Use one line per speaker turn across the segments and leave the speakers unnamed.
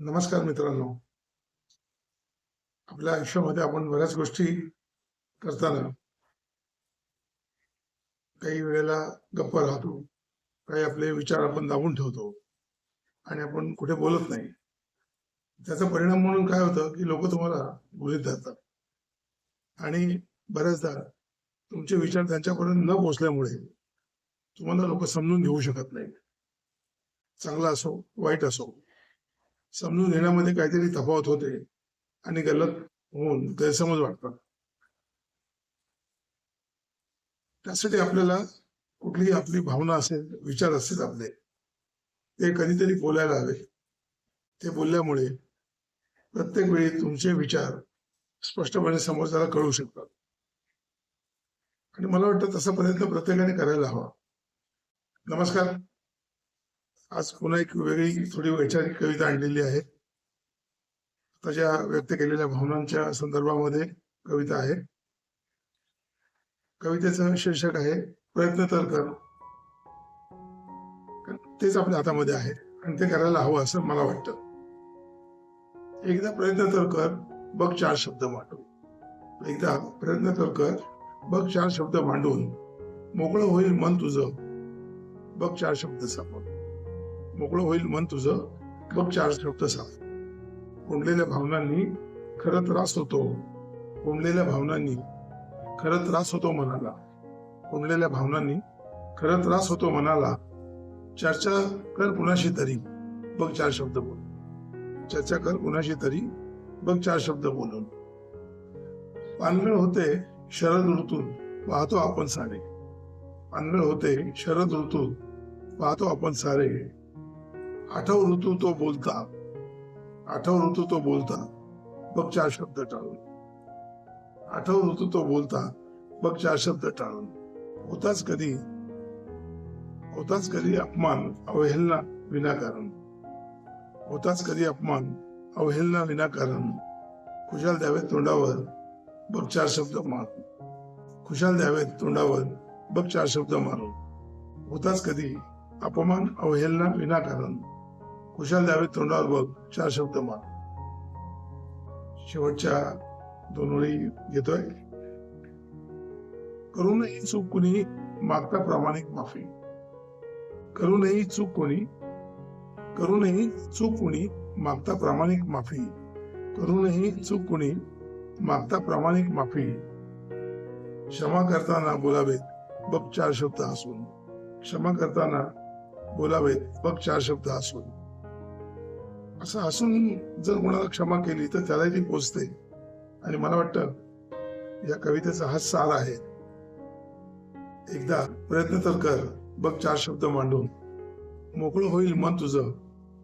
नमस्कार मित्रांनो. आपल्या आयुष्यामध्ये आपण बऱ्याच गोष्टी करताना काही वेळेला गप्प राहतो काही आपले विचार आपण दाबून ठेवतो आणि आपण कुठे बोलत नाही. त्याचा परिणाम म्हणून काय होतं की लोक तुम्हाला गृहीत धरतात आणि बऱ्याचदा तुमचे विचार त्यांच्यापर्यंत न पोचल्यामुळे तुम्हाला लोक समजून घेऊ शकत नाही चांगला असो वाईट असो समजून घेण्यामध्ये काहीतरी तफावत होते आणि गलत होऊन गैरसमज वाटतात. त्यासाठी आपल्याला कुठलीही आपली भावना असेल विचार असतील आपले ते कधीतरी बोलायला हवे. ते बोलल्यामुळे प्रत्येक वेळी तुमचे विचार स्पष्टपणे समोरच्याला कळू शकतात. आणि मला वाटतं तसा प्रयत्न प्रत्येकाने करायला हवा. नमस्कार. आज पुन्हा एक वेगळी थोडी वैचारिक कविता आणलेली आहे. त्याच्या व्यक्त केलेल्या भावनांच्या संदर्भामध्ये कविता आहे. कवितेचं शीर्षक आहे प्रयत्न तर कर. तेच आपल्या हातामध्ये आहे आणि ते करायला हवं असं मला वाटतं. एकदा प्रयत्न तर कर बघ चार शब्द मांडून. एकदा प्रयत्न तर कर बघ चार शब्द मांडून. मोकळं होईल मन तुझं. बघ चार शब्द सापड मोकळं होईल मन तुझं. बघ चार शब्द साफ कोंडलेल्या भावनांनी खरं त्रास होतो. कोंडलेल्या भावनांनी खरं त्रास होतो मनाला. कोंडलेल्या भावनांनी खरं त्रास होतो मनाला. चर्चा कर कुणाशी तरी. बघ चार शब्द बोल. चर्चा कर कुणाशी तरी. बघ चार शब्द बोलून. पानगळ होते शरद ऋतूत. पाहतो आपण सारे. पानगळ होते शरद ऋतू पाहतो आपण सारे. आठव ऋतू तो बोलता. आठव ऋतू तो बोलता बघ चार शब्द टाळून. आठव ऋतू तो बोलता बघ चार शब्द टाळून. होताच कधी? होताच कधी अपमान अवहेलना विनाकारण. होताच कधी अपमान अवहेलना विनाकारण. खुशाल द्यावेत तोंडावर बघ चार शब्द मार. खुशाल द्यावेत तोंडावर बघ चार शब्द मारून. होताच कधी? अपमान अवहेलना विनाकारण. कुशाल द्यावे तोंडावर बघ चार शब्द मान शेवटच्या दोन वेळी घेतोय. करूनही चूक कुणी मागता प्रामाणिक माफी. करूनही चूक कोणी करूनही चूक कुणी मागता प्रामाणिक माफी. करूनही चूक कुणी मागता प्रामाणिक माफी. क्षमा करताना बोलावेत बघ चार शब्द असून क्षमा करताना बोलावेत बघ चार शब्द असून असं असून जर कोणाला क्षमा केली तर त्यालाही ती पोचते. आणि मला वाटतं या कवितेचा हा सार आहे. एकदा प्रयत्न तर कर बघ चार शब्द मांडून. मोकळं होईल मन तुझं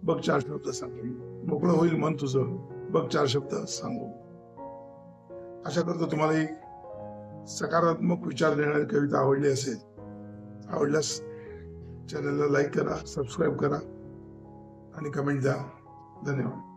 बघ चार शब्द सांगून. मोकळं होईल मन तुझं बघ चार शब्द सांगून. आशा करतो तुम्हाला ही सकारात्मक विचार देणारी कविता आवडली असेल. आवडल्यास चॅनलला लाईक करा सबस्क्राईब करा. आणि कमेंट द्या. Daniel?